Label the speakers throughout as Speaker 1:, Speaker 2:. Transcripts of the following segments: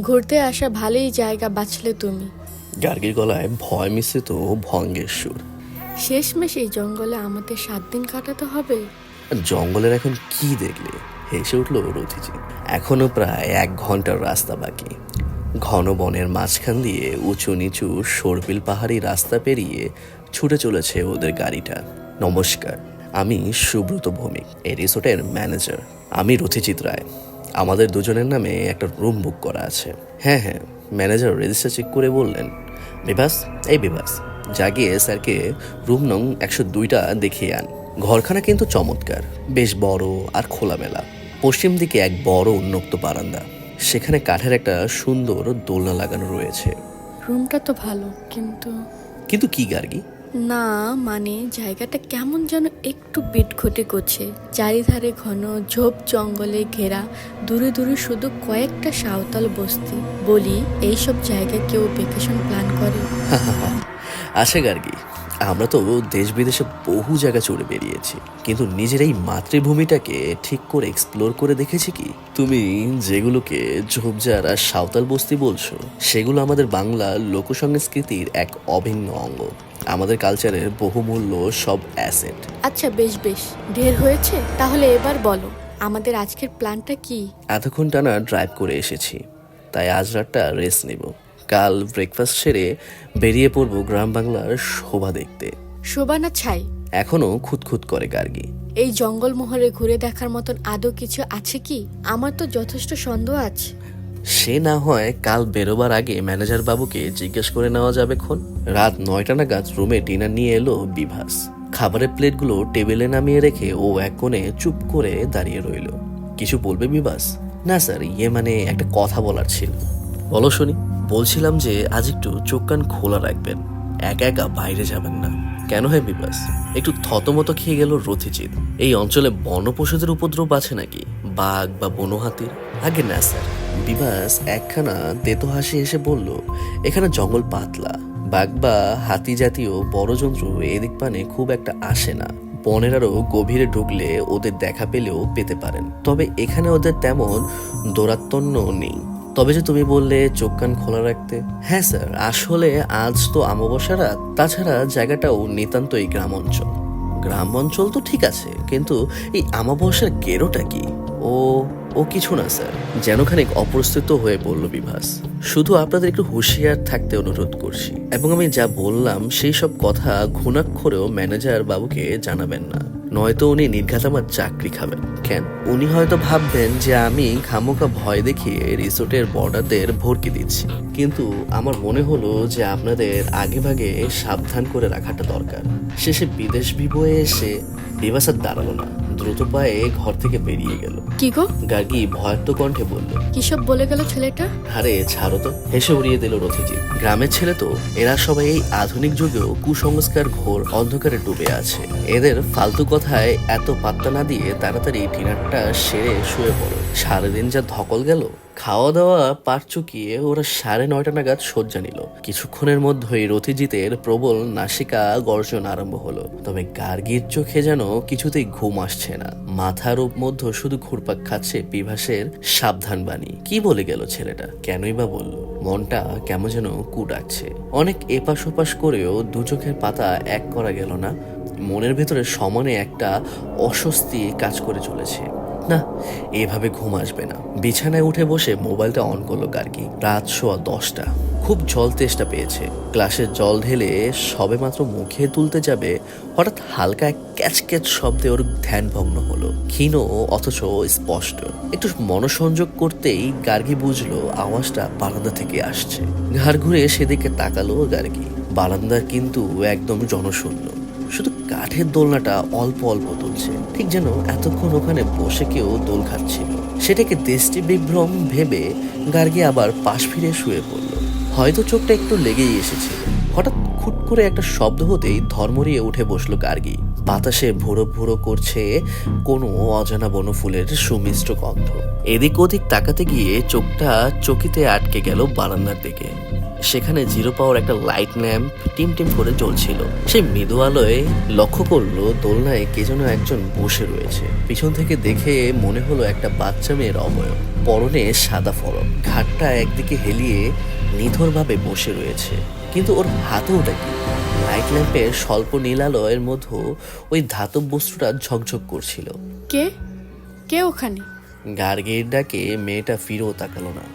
Speaker 1: ঘুরতে আসা ভালোই জায়গা বাছলে তুমি।
Speaker 2: গার্গির গলায় ভয় মিশ্রিত ভঙ্গের সুর।
Speaker 1: শেষমেশ এই জঙ্গলে আমাদের সাত দিন কাটাতে হবে।
Speaker 2: জঙ্গলের এখন কি দেখলে? হেসে উঠল রথিজি। এখনও প্রায় এক ঘণ্টার রাস্তা বাকি। ঘন বনের মাঝখান দিয়ে উঁচু নিচু সর্পিল পাহাড়ি রাস্তা পেরিয়ে ছুটে চলেছে ওদের গাড়িটা। নমস্কার আমি সুব্রত ভৌমিক এই রিসোর্টের ম্যানেজার। আমি রথিজিৎ রায়। আমাদের দুজনের নামে একটা রুম বুক করা আছে। হ্যাঁ হ্যাঁ ম্যানেজার রেজিস্টার চেক করে বললেন। বিভাস এই বিভাস জাগিয়ে স্যারকে রুম নং একশো দুইটা দেখিয়ে আন। ঘরখানা কিন্তু চমৎকার বেশ বড় আর খোলামেলা। পশ্চিম দিকে এক বড় উন্মুক্ত বারান্দা। সেখানে কাঠের একটা সুন্দর দোলনা লাগানো রয়েছে।
Speaker 1: রুমটা তো ভালো কিন্তু
Speaker 2: কিন্তু কি গার্গি?
Speaker 1: না মানে জায়গাটা কেমন যেন একটু বিটঘটে করছে। চারিধারে ঘন ঝোপ জঙ্গলে ঘেরা, দূরে দূরে শুধু কয়েকটা সাঁওতাল বস্তি। বলি, এইসব জায়গায় কেউ ভেকেশন প্ল্যান করে?
Speaker 2: আছে গার্গি, আমরা তো দেশ বিদেশে বহু জায়গা চড়ে বেরিয়েছি, কিন্তু নিজের এই মাতৃভূমিটাকে ঠিক করে এক্সপ্লোর করে দেখেছি কি? তুমি যেগুলোকে ঝোপঝাড় আর সাঁওতাল বস্তি বলছো, সেগুলো আমাদের বাংলা লোকসংস্কৃতির এক অভিন্ন অঙ্গ। আমাদের কালচারের বহুমূল্য সব অ্যাসেট।
Speaker 1: আচ্ছা বেশ বেশ। ঢের হয়েছে। তাহলে এবার বলো আমাদের আজকের প্ল্যানটা কি?
Speaker 2: এতক্ষণ টানা ড্রাইভ করে এসেছি। তাই আজ রাতটা রেস্ট নেব। কাল ব্রেকফাস্ট সেরে বেরিয়ে পড়ব গ্রাম বাংলার শোভা দেখতে।
Speaker 1: শোভা না ছাই।
Speaker 2: এখনও খুঁতখুত করে গার্গি।
Speaker 1: এই জঙ্গল মহলে ঘুরে দেখার মতন আদৌ কিছু আছে কি? আমার তো যথেষ্ট সন্দেহ আছে।
Speaker 2: সে না হয় কাল বেরোবার আগে ম্যানেজার বাবুকে জিজ্ঞেস করে নেওয়া যাবে খন। রাত নয়টা নাগাদ রুমে ডিনার নিয়ে এলো বিভাস। খাবারের প্লেটগুলো টেবিলে নামিয়ে রেখে ও এক কোণে চুপ করে দাঁড়িয়ে রইল। কিছু বলবে বিভাস? না স্যার ইয়ে মানে একটা কথা বলার ছিল। বলো শুনি, বলছিলাম যে আজ একটু চোখ কান খোলা রাখবেন। একা একা বাইরে যাবেন না। কেন হয় বিবাস একটু থতমত খেয়ে গেল রথিচিত এই অঞ্চলে বনপশুদের উপদ্রব আছে নাকি? বাঘ বা বনহাতির আগে না, স্যার। বিবাস একখানা তেতো হাসি এসে বলল, এখানে জঙ্গল পাতলা। বাঘ বা হাতি জাতীয় বড় জন্তু এদিক পানে খুব একটা আসে না। বনের আরও গভীরে ঢুকলে ওদের দেখা পেলেও পেতে পারেন। তবে এখানে ওদের তেমন দৌরাত্ম্য নেই। তবে যে তুমি বললে চোখ কান খোলা রাখতে হ্যাঁ স্যার, আসলে আজ তো অমাবস্যা রাত। তাছাড়া জায়গাটাও নিতান্তই গ্রাম অঞ্চল গ্রাম অঞ্চল তো ঠিক আছে, কিন্তু এই আমাবস্যার গেরোটা কি? ও ও কিছু না স্যার, যেন খানিক অপ্রস্তুত হয়ে পড়ল বিভাস। শুধু আপনাদের একটু হুঁশিয়ার থাকতে অনুরোধ করছি। এবং আমি যা বললাম, সেই সব কথা ঘুণাক্ষরেও ম্যানেজার বাবুকে জানাবেন না। নয়তো উনি নির্ঘাত আমার চাকরি খাবেন। কেন? উনি হয়তো ভাববেন যে আমি খামোকা ভয় দেখিয়ে রিসোর্টের বর্ডারদের ভর্তি দিচ্ছি। কিন্তু আমার মনে হলো যে আপনাদের আগেভাগে সাবধান করে রাখাটা দরকার। শেষে বিদেশ বিবয়ে এসে বিবাসার দাঁড়াল না। দ্রুত পায়ে ঘর থেকে বেরিয়ে গেল।
Speaker 1: কি গো?
Speaker 2: গার্গি ভয়ার্থ কণ্ঠে বলল
Speaker 1: কিসব বলে গেল ছেলেটা?
Speaker 2: আরে ছাড়ো তো হেসে উড়িয়ে দিল রথিজি। গ্রামের ছেলে তো এরা সবাই এই আধুনিক যুগেও কুসংস্কার ঘোর অন্ধকারে ডুবে আছে। এদের ফালতু কথায় এত পাত্তা না দিয়ে তাড়াতাড়ি ডিনারটা সেরে শুয়ে পড়ো। সারাদিন যা ধকল গেল খাওয়া দাওয়া পার চুকিয়ে ওরা সাড়ে নয়টা নাগাদ শয্যা নিল। কিছুক্ষণের মধ্যেই রথিজিতের প্রবল নাসিকা গর্জন আরম্ভ হলো। তবে গার্গির চোখে যেন কিছুতেই ঘুম আসছে না। মাথার মধ্য শুধু ঘুরপাক খাচ্ছে বিভাসের সাবধান বাণী। কি বলে গেল ছেলেটা? কেনই বা বলল? মনটা কেমন যেন কুটাচ্ছে অনেক এপাশ ওপাশ করেও দু চোখের পাতা এক করা গেল না। মনের ভেতরে সমানে একটা অস্বস্তি কাজ করে চলেছে। না, এভাবে ঘুম আসবে না। বিছানায় উঠে বসে মোবাইলটা অন করল গার্গি। রাত শোয়া দশটা। খুব জল তেষ্টা পেয়েছে। গ্লাসের জল ঢেলে সবে মাত্র মুখে তুলতে যাবে, হঠাৎ হালকা ক্যাচ ক্যাচ শব্দে ওর ধ্যান ভগ্ন হলো। ক্ষীণ অথচ স্পষ্ট। একটু মনোসংযোগ করতেই গার্গি বুঝলো আওয়াজটা বারান্দা থেকে আসছে। ঘাড় ঘুরে সেদিকে তাকালো গার্গি। বারান্দা কিন্তু একদম জনশূন্য। শুধু কাঠের দোলনাটা অল্প অল্প দুলছে ঠিক যেন এতক্ষণ ওখানে বসে কেউ দোল খাচ্ছিল। সেটাকে দৃষ্টি বিভ্রম ভেবে গার্গি আবার পাশ ফিরে শুয়ে পড়ল। হয়তো চোখটা একটু লেগেই এসেছিল হঠাৎ খুট করে একটা শব্দ হতেই ধর্মরিয়ে উঠে বসল গার্গি। বাতাসে ভুরো ভুরো করছে কোনো অজানা বন ফুলের সুমিষ্ট গন্ধ। এদিক ওদিক তাকাতে গিয়ে চোখটা চকিতে আটকে গেল বারান্দার দিকে। সেখানে জিরো পাওয়ার একটা লাইট ল্যাম্প টিম টিম করে জ্বলছিল। সে মৃদু আলোয় লক্ষ্য করল দোলনায় কে যেন একজন বসে রয়েছে। পিছন থেকে দেখে মনে হলো একটা বাচ্চা মেয়ের অবয়ব। পরনে সাদা ফরক। ঘাটটা একদিকে হেলিয়ে নিথরভাবে বসে রয়েছে। কিন্তু ওর হাতে ওটা কি? লাইট ল্যাম্পের স্বল্প নীল আলোয়ের মধ্যে ওই ধাতব বস্তুটা ঝকঝক করছিল।
Speaker 1: কে? কে ওখানে?
Speaker 2: গার্গের ডাকে মেয়েটা ফিরেও তাকালো না।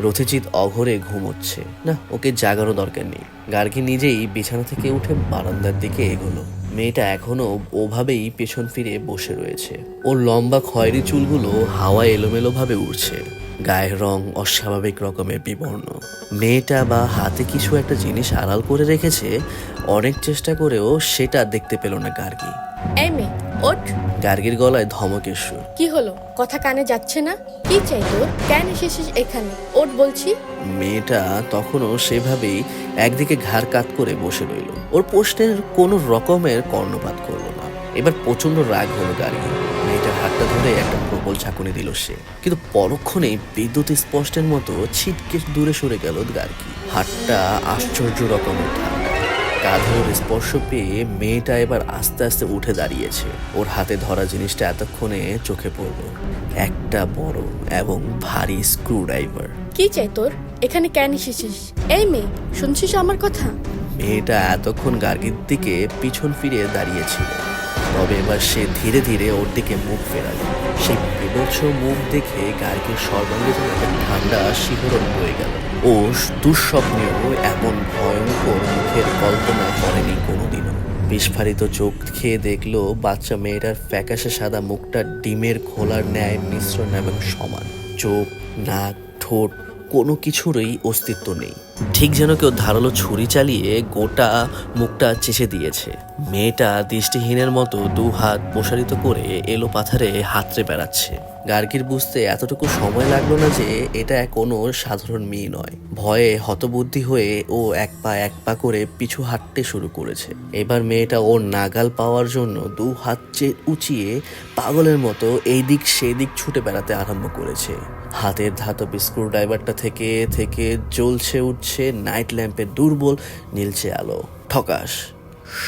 Speaker 2: রথিজিৎ অঘরে ঘুমোচ্ছে। না, ওকে জাগানো দরকার নেই। গার্গী নিজেই বিছানা থেকে উঠে বারান্দার দিকে এগোলো। মেয়েটা এখনও ওভাবেই পেছন ফিরে বসে রয়েছে। ওর লম্বা খয়েরি চুলগুলো হাওয়া এলোমেলো ভাবে উড়ছে। গায়ের রং অস্বাভাবিক রকমের বিবর্ণ। মেয়েটা বা হাতে কিছু একটা জিনিস আড়াল করে রেখেছে, অনেক চেষ্টা করেও সেটা দেখতে পেল না গার্গী।
Speaker 1: এই মেয়ে, ওঠ।
Speaker 2: গার্গীর গলায় ধমকের সুর
Speaker 1: কি হলো? কথা কানে যাচ্ছে না? কি চাই তোর? কেন এসেছিস এখানে? ওট বলছি।
Speaker 2: মেয়েটা তখনও সেভাবেই একদিকে ঘাড় কাত করে বসে রইল। ওর প্রশ্নের কোনো রকমের কর্ণপাত করল না। এবার প্রচণ্ড রাগ হলো গাড়ি মেয়েটার হাতটা ধরে একটা প্রবল ঝাঁকুনি দিল সে। কিন্তু পরক্ষণেই বিদ্যুৎ স্পষ্টের মতো ছিটকে দূরে সরে গেল গার্গি। হাতটা আশ্চর্য রকমের ঠান্ডা কাঁধের স্পর্শ পেয়ে মেয়েটা এবার আস্তে আস্তে উঠে দাঁড়িয়েছে। ওর হাতে ধরা জিনিসটা এতক্ষণে চোখে পড়ল। একটা বড় এবং ভারী স্ক্রু ড্রাইভার
Speaker 1: কি চাই তোর এখানে কেন এসেছিস? এই মেয়ে শুনছিস আমার কথা?
Speaker 2: মেয়েটা এতক্ষণ গার্গির দিকে পিছন ফিরে দাঁড়িয়েছিল। তবে এবার সে ধীরে ধীরে ওর দিকে মুখ ফেরাল। সেই বিভৎস মুখ দেখে গার্গির সর্বাঙ্গে যেন একটা ঠান্ডা শিহরণ বয়ে গেল। ও দুঃস্বপ্নেও এমন ভয়ঙ্কর মুখের কল্পনা করেনি কোনোদিনও। বিস্ফারিত চোখ খেয়ে দেখল বাচ্চা মেয়েটার ফ্যাকাশে সাদা মুখটা ডিমের খোলার ন্যায় মিশ্রণ এবং সমান। চোখ, নাক, ঠোঁট কোনো কিছুরই অস্তিত্ব নেই। ঠিক যেন কেউ ধারালো ছুরি চালিয়ে গোটা মুখটা চেষে দিয়েছে। মেয়েটা দৃষ্টিহীনের মতো দু হাত প্রসারিত করে এলো পাথারে হাতড়ে বেড়াচ্ছে। গার্গির বুঝতে এতটুকু সময় লাগল না যে এটা কোনো সাধারণ মেয়ে নয়। ভয়ে হতবুদ্ধি হয়ে ও এক পা এক পা করে পিছু হাঁটতে শুরু করেছে। এবার মেয়েটা ওর নাগাল পাওয়ার জন্য দু হাত উঁচিয়ে পাগলের মতো এই দিক সেই দিক ছুটে বেড়াতে আরম্ভ করেছে। হাতের ধাতব স্ক্রু ড্রাইভারটা থেকে থেকে জ্বলছে উঠছে নাইট ল্যাম্পের দুর্বল নীলচে আলো। ঠকাস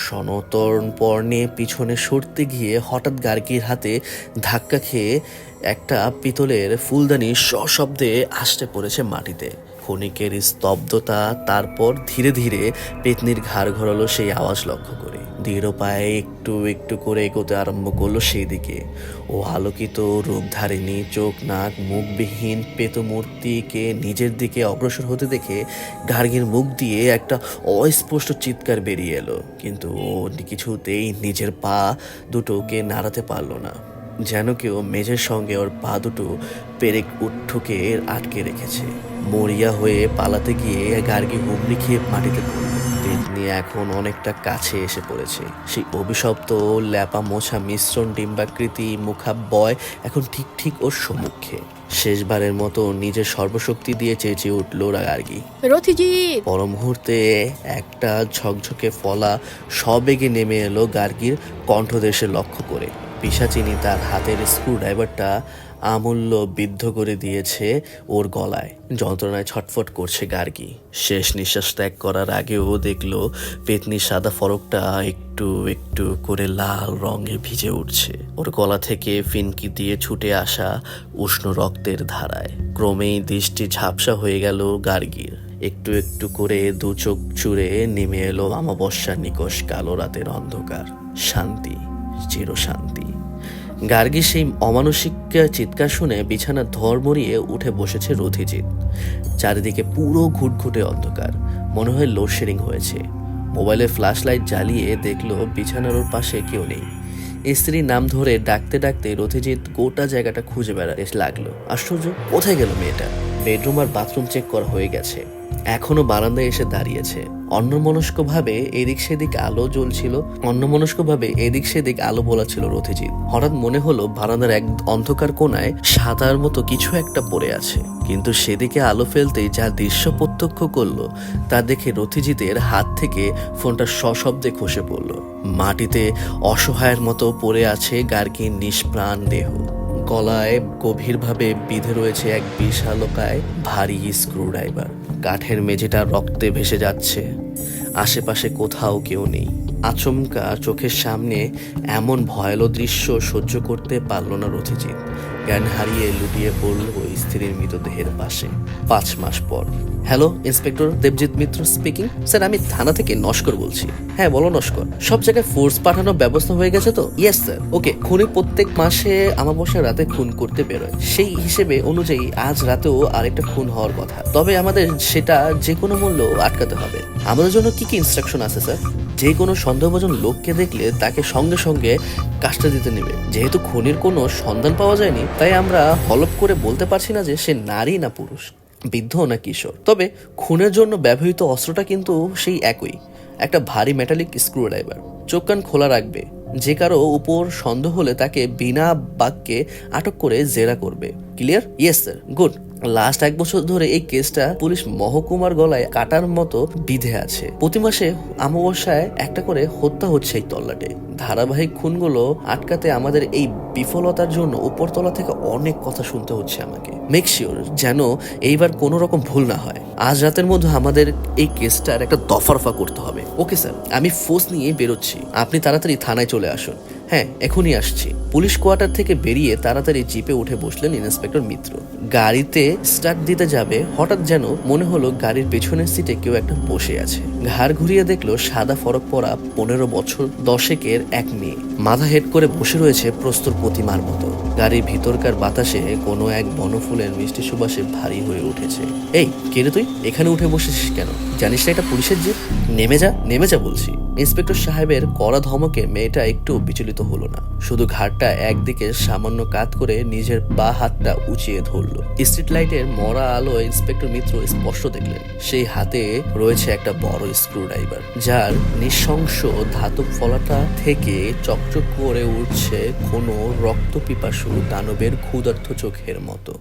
Speaker 2: সনতরণ পর্ণে পিছনে সরতে গিয়ে হঠাৎ গার্গির হাতে ধাক্কা খেয়ে একটা পিতলের ফুলদানি সশব্দে আসতে পড়েছে মাটিতে। ক্ষণিকের স্তব্ধতা, তারপর ধীরে ধীরে পেতনির ঘাড় ঘরালো সেই আওয়াজ লক্ষ্য করে। দৃঢ় পায়ে একটু একটু করে এগোতে আরম্ভ করল সেই দিকে ও আলোকিত, রূপধারিণী, চোখ, নাক, মুখবিহীন পেতমূর্তিকে নিজের দিকে অগ্রসর হতে দেখে গার্গীর মুখ দিয়ে একটা অস্পষ্ট চিৎকার বেরিয়ে এলো। কিন্তু ও কিছুতেই নিজের পা দুটোকে নাড়াতে পারল না। যেন কেউ মেঝের সঙ্গে ওর পা দুটো পেরেক উঠুকে আটকে রেখেছে। মরিয়া হয়ে পালাতে গিয়ে গার্গী হুমড়ি খেয়ে মাটিতে পড়ল। পেতনি এখন অনেকটা কাছে এসে পড়েছে। সেই অভিশপ্ত ল্যাপা মোছা মিশ্রণ ডিম্বাকৃতি মুখাব্বয় এখন ঠিক ঠিক ওর সম্মুখে। শেষবারের মতো নিজের সর্বশক্তি দিয়ে চেঁচিয়ে উঠল গার্গী
Speaker 1: রথিজিৎ!
Speaker 2: পর মুহূর্তে একটা ঝকঝকে ফলা সবেগে নেমে এলো গার্গীর কণ্ঠদেশে লক্ষ্য করে। পিসাচিনি তার হাতের স্ক্রু ড্রাইভারটা আমূল্য বিদ্ধ করে দিয়েছে ওর গলায়। যন্ত্রণায় ছটফট করছে গার্গি। শেষ নিঃশ্বাস ত্যাগ করার আগেও দেখল পেতনির সাদা ফরকটা একটু একটু করে লাল রঙে ভিজে উঠছে। ওর গলা থেকে ফিনকি দিয়ে ছুটে আসা উষ্ণ রক্তের ধারায়। ক্রমেই দৃষ্টি ঝাপসা হয়ে গেল গার্গীর। একটু একটু করে দু চোখ চুড়ে নেমে এলো অমাবস্যার নিকশ কালো রাতের অন্ধকার। শান্তি, চিরশান্তি। গার্গী সেই অমানসিক চিৎকার শুনে বিছানা ধর মরিয়ে উঠে বসেছে রথিজিৎ। চারিদিকে পুরো ঘুটঘুটে অন্ধকার। মনে হয় লোডশেডিং হয়েছে। মোবাইলে ফ্ল্যাশ লাইট জ্বালিয়ে দেখল বিছানার ওর পাশে কেউ নেই। স্ত্রীর নাম ধরে ডাকতে ডাকতে রথিজিৎ গোটা জায়গাটা খুঁজে বেড়াতে লাগল। আশ্চর্য, কোথায় গেল মেয়েটা? বেডরুম আর বাথরুম চেক করা হয়ে গেছে। এখনও বারান্দায় এসে দাঁড়িয়েছে। অন্যমনস্কভাবে এদিক সেদিক আলো জ্বলছিল, অন্যমনস্কভাবে এদিক সেদিক আলো বলা ছিল রথিজিৎ হঠাৎ মনে হলো বারান্দার এক অন্ধকার কোনায় সাদার মতো কিছু একটা পড়ে আছে। কিন্তু সেদিকে আলো ফেলতেই যা দৃশ্য প্রত্যক্ষ করল, তা দেখে রথিজিতের হাত থেকে ফোনটা সশব্দে খসে পড়ল। মাটিতে অসহায়ের মতো পড়ে আছে গার্গীর নিষ্প্রাণ দেহ। গলায় গভীরভাবে বিঁধে রয়েছে এক বিশালকায় ভারী স্ক্রুড্রাইভার কাঠের মেঝেটা রক্তে ভেসে যাচ্ছে। আশেপাশে কোথাও কেউ নেই। আচমকা চোখের সামনে এমন ভয়াল দৃশ্য সহ্য করতে পারল না রথিজিৎ জ্ঞান হারিয়ে লুটিয়ে পড়ল ওই স্ত্রীর মৃতদেহের পাশে। পাঁচ মাস পর। Hello, inspector Debjit Mitra speaking sir, আমি থানা থেকে নস্কর বলছি। হ্যাঁ বলো নস্কর। সব জায়গায় ফোর্স পাঠানোর ব্যবস্থা হয়ে গেছে তো? ইয়েস স্যার ওকে খুনি প্রত্যেক মাসে আমাবস্যা রাতে খুন করতে বেরোয়। সেই হিসেবে অনুযায়ী আজ রাতেও আরেকটা খুন হওয়ার কথা। তবে আমাদের সেটা যে কোনো মূল্য আটকাতে হবে। আমাদের জন্য কি কি ইনস্ট্রাকশন আছে স্যার যে কোনো সন্দেহভাজন লোককে দেখলে তাকে সঙ্গে সঙ্গে কাজটা দিতে নেবে। যেহেতু খুনির কোনো সন্ধান পাওয়া যায়নি, তাই আমরা হলপ করে বলতে পারছি না যে সে নারী না পুরুষ, বৃদ্ধ না কিশোর। তবে খুনের জন্য ব্যবহৃত অস্ত্রটা কিন্তু সেই একই, একটা ভারী মেটালিক স্ক্রুড্রাইভার চোখ কান খোলা রাখবে, যে কারও উপর সন্দেহ হলে তাকে বিনা বাক্যে আটক করে জেরা করবে। Clear yes sir good last এক বছর ধরে এই কেসটা পুলিশ মহকুমার গলায় কাটার মতো বিধে আছে। প্রতি মাসে অমাবস্যায় একটা করে হত্যা হচ্ছে এই তল্লাটে। ধারাবাহিক খুনগুলো আটকাতে আমাদের এই বিফলতার জন্য উপরতলা থেকে অনেক কথা শুনতে হচ্ছে আমাকে। মেক শিওর যেন এইবার কোনো রকম ভুল না হয়। আজ রাতের মধ্যে আমাদের এই কেসটার একটা দফারফা করতে হবে। ওকে স্যার আমি ফোর্স নিয়ে বেরোচ্ছি। আপনি তাড়াতাড়ি থানায় চলে আসুন। হ্যাঁ এখনই আসছি। পুলিশ কোয়ার্টার থেকে বেরিয়ে তাড়াতাড়ি জিপে উঠে বসলেন ইন্সপেক্টর মিত্র। গাড়িতে স্টার্ট দিতে যাবে, হঠাৎ যেন মনে হলো গাড়ির পেছনের সিটে কেউ একটা বসে আছে। ঘাড় ঘুরিয়ে দেখল সাদা ফরক পরা পনেরো বছর দশেকের এক মেয়ে। মাথা হেড করে বসে রয়েছে প্রস্তর প্রতিমার মতো। গাড়ির ভিতরকার বাতাসে কোনো এক বনফুলের মিষ্টি সুবাসে ভারী হয়ে উঠেছে। এই, কে তুই? এখানে উঠে বসেছিস কেন? জানিস না এটা পুলিশের জিপ? নেমে যা নেমে যা বলছি। ইন্সপেক্টর সাহেবের কড়া ধমকে মেয়েটা একটু বিচলিত হলো না। শুধু ঘাটটা একদিকে সামান্য কাত করে নিজের বা হাতটা উঁচিয়ে ধরলো। স্ট্রিট লাইটের মরা আলো ইন্সপেক্টর মিত্র স্পষ্ট দেখলেন। সেই হাতে রয়েছে একটা বড় স্ক্রু ড্রাইভার যার নৃশংস ধাতব ফলাটা থেকে চকচক করে উঠছে কোনো রক্ত পিপাসু দানবের ক্ষুধার্ত চোখের মতো।